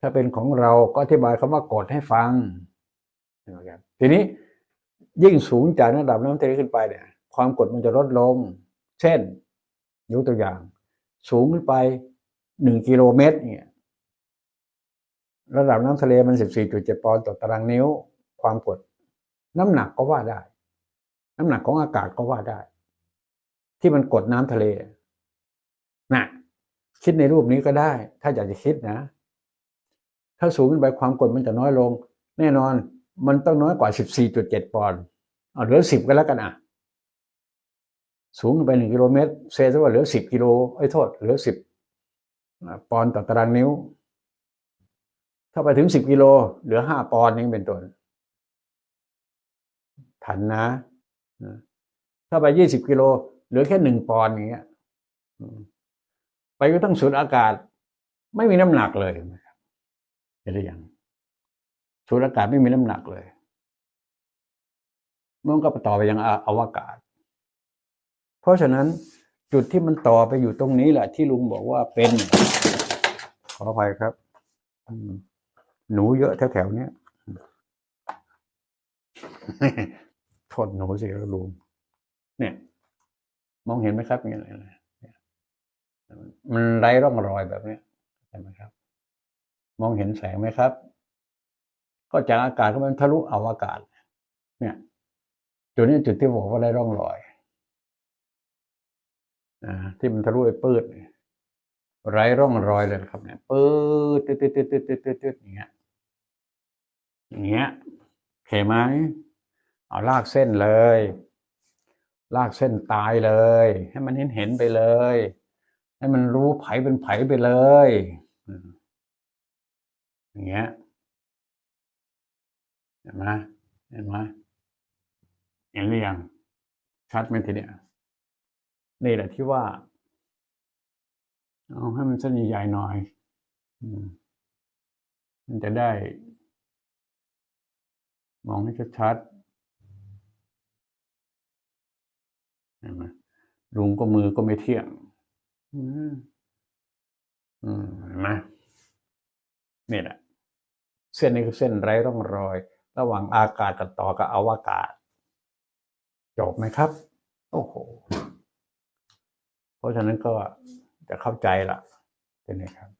ถ้าเป็นของเราก็อธิบายคำว่ากดให้ฟังนะครับทีนี้ยิ่งสูงจากระดับน้ำทะเลขึ้นไปเนี่ย ความกดมันจะลดลง เช่นยกตัวอย่าง สูงขึ้นไปหนึ่งกิโลเมตร เนี่ย ระดับน้ำทะเลมันสิบสี่จุดเจ็ดปอนด์ต่อตารางนิ้ว ความกด น้ำหนักก็ว่าได้ น้ำหนักของอากาศก็ว่าได้ ที่มันกดน้ำทะเลน่ะคิดในรูปนี้ก็ได้ ถ้าอยากจะคิดนะ ถ้าสูงขึ้นไปความกดมันจะน้อยลง แน่นอนมันต้องน้อยกว่า 14.7 ปอนด์เอาเหลือ 10ก็แล้วกันอะ สูงขึ้นไป 1 กิโลเมตรเซซะว่าเหลือ 10 กิโลไอ้โทษ เหลือ 10 ปอนด์ต่อตารางนิ้ว ถ้าไปถึง 10 กิโล เหลือ 5 ปอนด์นี่เป็นต้นทันนะ ถ้าไป 20 กิโล เหลือแค่ 1 ปอนด์อย่างเงี้ยไปก็ต้องสูดอากาศ ไม่มีน้ำหนักเลย เห็นหรือยังสูดอากาศไม่มีน้ำหนักเลยมันก็ต่อไปยังอวกาศ เพราะฉะนั้นจุดที่มันต่อไปอยู่ตรงนี้แหละ ที่ลุงบอกว่าเป็น ขออภัยครับ หนูเยอะแถวๆนี้โทษหนูสิครับลุงเนี่ย มองเห็นไหมครับอย่างไรมันไร้ร่องรอยแบบนี้ใช่ไหมครับ มองเห็นแสงไหมครับ ก็จากอากาศก็มันทะลุอวกาศ เนี่ย จุดนี้จุดที่บอกว่าไร้ร่องรอยอ่าที่มันทะลุไปปืดไร้ร่องรอยเลยครับเนี่ยปืดตืดตืดตืดตืดตืดตืดตืดอย่างเงี้ยอย่างเงี้ยเห็นไหมเอาลากเส้นเลย ลากเส้นตายเลย ให้มันเห็นเห็นไปเลย ให้มันรู้ไผเป็นไผไปเลย อย่างเงี้ยเห็นไหมเห็นไหมเห็นหรือยังชัดไหมทีเนี้ยนี่แหละที่ว่า เอาให้มันเส้นใหญ่ๆหน่อยมันจะได้ มองให้ชัดๆเห็นไหมลุงก็มือก็ไม่เที่ยง อืมอืมเห็นไหม นี่แหละเส้นนี้คือเส้นไร้ร่องรอย ระหว่างอากาศกับต่อกับอวกาศ จบไหมครับ โอ้โห เพราะฉะนั้นก็จะเข้าใจละเป็นไงครับ